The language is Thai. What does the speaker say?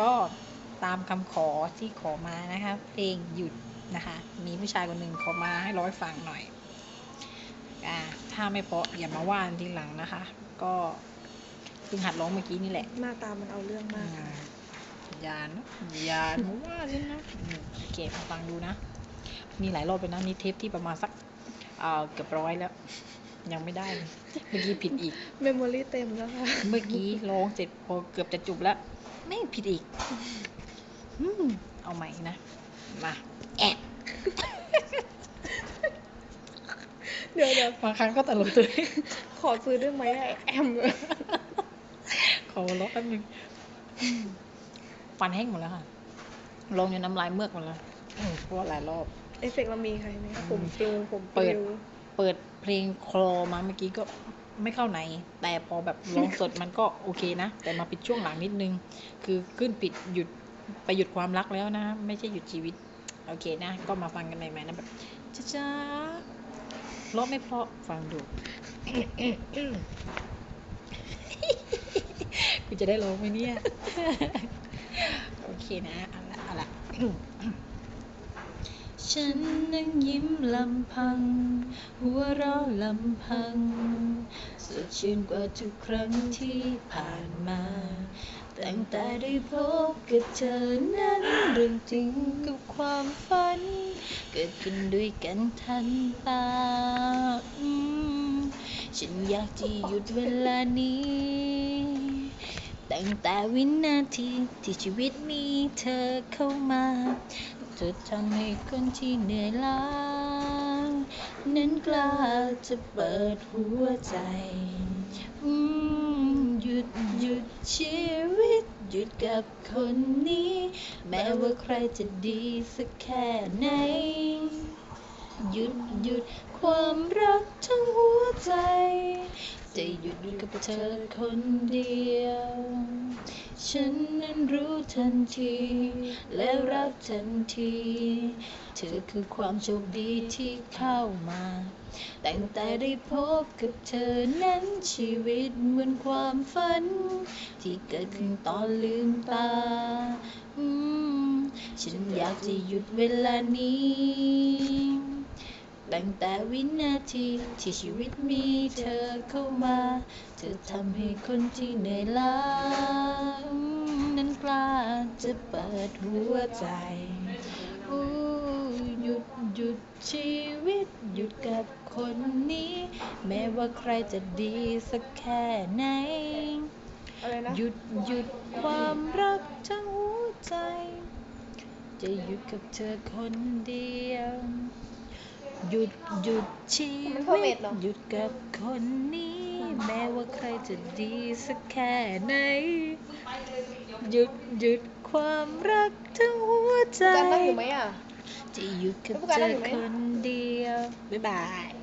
ก็ตามคำขอที่ขอมานะคะเพลงหยุดนะคะ มีผู้ชายคนหนึ่งขอมาให้ร้อยฟังหน่อยอ่าถ้าไม่เพราะอย่ามาว่าทีหลังนะคะ ก็เพิ่งหัดร้องเมื่อกี้นี่แหละ หน้าตามันเอาเรื่องมากค่ะอย่านะอย่านะว่าฉันนะอืมโอเคมาฟังดูนะ มีหลายรอบเลยนะนี่เทปที่ประมาณสักเอ่อเกือบร้อยแล้ว ยังไม่ได้เลยเมื่อกี้ผิดอีก เมมโมรี่เต็มแล้วค่ะ เมื่อกี้ร้องเสร็จพอเกือบจะจบแล้วไม่ผิดอีกอืมเอาใหม่นะ มาแอบเดี๋ยวเดี๋ยวบางครั้งก็ตลกตัวเองขอซื้อด้วยไหมอะแอมขอร้องแป๊บนึงอืมฟันแห้งหมดแล้วค่ะร้องจนน้ำลายเมือกหมดแล้วอืมเพราะว่าหลายรอบ เอฟเฟกต์เรามีใครไหมคะผมปลิวผมปเปิลิด ว เปิดเพลงคลอมาเมื่อกี้ก็ไม่เข้าไหน แต่พอแบบร้องสดมันก็โอเคนะ แต่มาปิดช่วงหลังนิดนึง คือขึ้นปิดหยุดไปหยุดความรักแล้วนะ ไม่ใช่หยุดชีวิต โอเคนะ ก็มาฟังกันใหม่ๆนะแบบจ้าๆเพราะไม่เพราะฟังดูกูจะได้ร้องไหมเนี่ย โอเคนะ เอาละเอาละ ฉันนั่งยิ้มลำพัง หัวเราะลำพัง สดชื่นกว่าทุกครั้งที่ผ่านมา ตั้งแต่ได้พบกับเธอนั้นเรื่องจริงกับความฝัน เกิดขึ้นด้วยกันทันตาฉันอยากจะหยุดเวลานี้ตั้งแต่วินาทีที่ชีวิตมีเธอเข้ามา เธอทำให้คนที่เหนื่อยล้านั้นกล้าจะเปิดหัวใจหยุดหยุดชีวิต หยุดกับคนนี้ แม้ว่าใครจะดีสักแค่ไหน หยุดหยุดความรักทั้งหัวใจ จะหยุดกับเธอคนเดียว ฉันนั้นรู้ทันที และรักทันที เธอคือความโชคดีที่เข้ามาตั้งแต่ได้พบกับเธอนั้นชีวิตเหมือนความฝัน ที่เกิดขึ้นตอนลืมตา ฉันอยากจะหยุดเวลานี้ ตั้งแต่วินาทีที่ชีวิตมีเธอเข้ามาเธอทำให้คนที่เหนื่อยล้าอืมนั้นกล้าจะเปิดหัวใจอู้หยุดหยุดชีวิตหยุดกับคนนี้ แม้ว่าใครจะดีสักแค่ไหนอะไรนะหยุดหยุดความรักทั้งหัวใจ จะหยุดกับเธอคนเดียว หยุดหยุดชีมันเพอร์เมวิทตเหรอ หยุดกับคนนี้ แม้ว่าใครจะดีสักแค่ไหน หยุดหยุดความรักทั้งหัวใจการนั่งอยู่ไหมอะ จะหยุดกับแล้วผู้การเธนั่องอยู่ไหมคนเดียว บ๊ายบาย